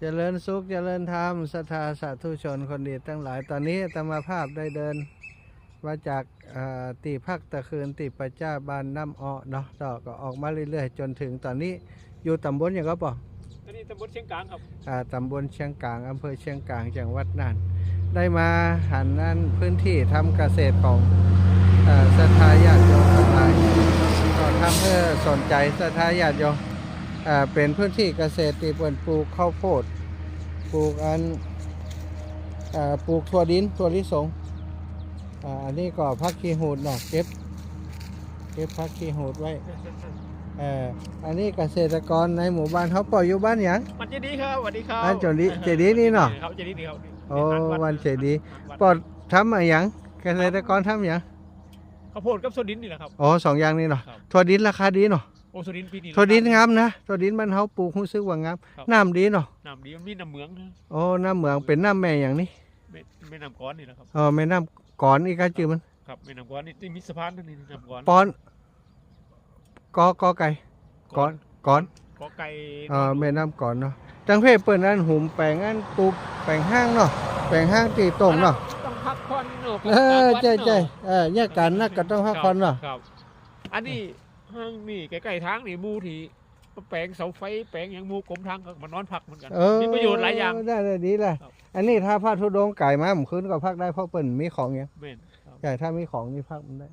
เจริญสุขเจริญธรรมศรัทธาสาธุชนคนดีทั้งหลายตอนนี้อาตมาภาพได้เดินมาจากเอ่อตีพักตะคืนตีประจ้าบานน้ำอ้อเนาะดอกก็ออกมาเรื่อยๆ จนถึงตอนนี้อยู่ตำบลอย่างก็บอกอันนี้ตำบลเชียงกลางครับอ่าตำบลเชียงกลางอำเภอเชียงกลางจังหวัดน่าน ได้มาหันนั่นพื้นที่ทำเกษตรของเอ่อศรัทธาญาติโยมทั้งหลายก็ทำเพื่อสนใจศรัทธาญาติโยมอ่า เป็นพื้นที่เกษตรที่เปิ่นปลูกข้าวโพด ปลูกอันอ่าปลูกถั่วดินถั่วลิสงอ่าอันนี้ก็พักขี้หูดเนาะเก็บ เก็บพักขี้หูดไว้เอ่ออันนี้เกษตรกรในหมู่บ้านเขาปล่อยอยู่บ้านหยังมันเจดีย์ครับสวัสดีครับอ่าเจดีย์เจดีย์นี่เนาะครับเจดีย์นี่ครับโอ้วันเจดีย์วัดปอดทำอะไรหยังเกษตรกรทำหยังข้าวโพดกับโซดินนี่แหละครับ อ๋อสองอย่างนี้เนาะครับถั่วดินราคาดีเนาะ โอโซดินปีนี้ถั่วดินงามนะถั่วดินมันเฮาปลูกรู้สึกว่างามครับน้ำดีเนาะน้ำดีมันมีน้ำเหมืองนะโอ้น้ำเหมืองเป็นน้ำแม่อย่างนี้ไม่ไม่น้ำก้อนนี่แหละครับอ๋อแม่น้ำก่อนอีกก็จือมันครับไม่น้ำก้อนนี่ที่มีสะพานนั่นนี่น้ำก้อนปอนกอกอไก่ก่อนก่อนกอไก่เออแม่น้ำก่อนเนาะจังเพศเปิ้นอันหุมแปลงอันปลูกแปลงห้างเนาะแปลงห้างตีตรงเนาะต้องพักผ่อนเนาะเออใจใจเออแยกกันนักก็ต้องพักผ่อนเนาะครับอันนี้ ห้างนี่ใกล้ๆทางนี่หมูที่แปลงเสาไฟแปลงอย่างหมูกรมทางก็มานอนพักเหมือนกัน เออมีประโยชน์หลายอย่าง ได้เลยดีเลยครับ อันนี้ถ้าพระธุดงค์ไก่มาผมคืนก็พักได้เพราะเปิ้นมีของอย่างแม่นครับ ใช่ถ้ามีของนี่พักมันได้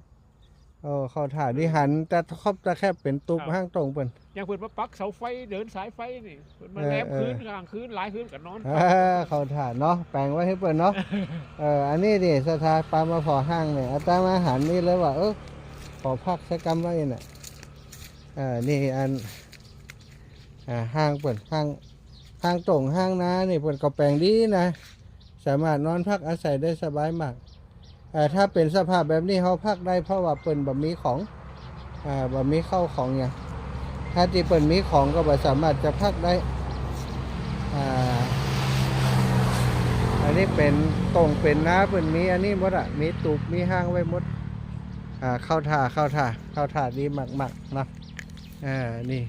โอ้เขาถ่ายนี่หันแต่ครอบแต่แค่เป็นตุบครับ ห้างตรงเปิ้นอย่างเพิ่นมาปักเสาไฟเดินสายไฟนี่เพิ่นมาเออแลบเออ คืนกลางคืนหลายคืนก็นอนอ่าเขาถ่ายเนาะแปลงไว้ให้เปิ้นเนาะเอออันนี้ดิสถาปามาพอห้างเนี่ยอาตมาหันนี่เลยว่าเออขอพักสักกรรมไว้น่ะเออนี่อันอ่าห้างเปิ้นห้างห้างตรงห้างนานี่เปิ้นก็แปลงดีนะ สามารถนอนพักอาศัยได้สบายมากอ่อถ้าเป็นสภาพแบบนี้เขาพักได้เพราะว่าเปิ่นบ่มีของอ่าบ่มีเข้าของอย่างถ้าที่เปิ่นมีของก็บ่สามารถจะพักได้อ่าอันนี้เป็นตรงเป็นน้าเปิ่นมีอันนี้หมดอะมีตูบมีห้างไว้หมดอ่าเข้าท่าเข้าท่าเข้าท่าดีมากๆนะ อ่านี่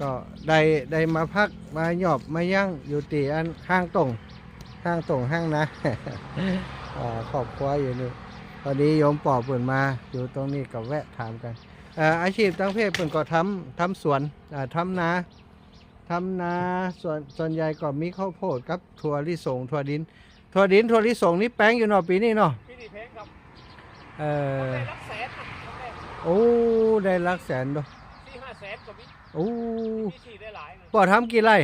ก็ได้ได้มาพักมาหยอบมายั่งอยู่ตีอันห้างตรงห้างตรงห้างนะอ่าครอบครัวอยู่นี่พอดีโยมปอบเปิ่นมาอยู่ตรงนี้ก็แวะถามกันเอ่ออาชีพตั้งเพศเปิ่นก็ทำทำสวนอ่าทำนาทำนาส่วนส่วนใหญ่ก็มีข้าวโพดกับถั่วลิสงถั่วดินถั่วดินถั่วลิสงนี่แป้งอยู่เนอปีนี้เนาะพี่นี่แพงครับเออได้รักแสนครับได้โอ้ได้หลัก แสนเนาะสี่ห้าแสนก็มีโอ้ มีสี่ได้หลายเลยปอทำกี่ไร่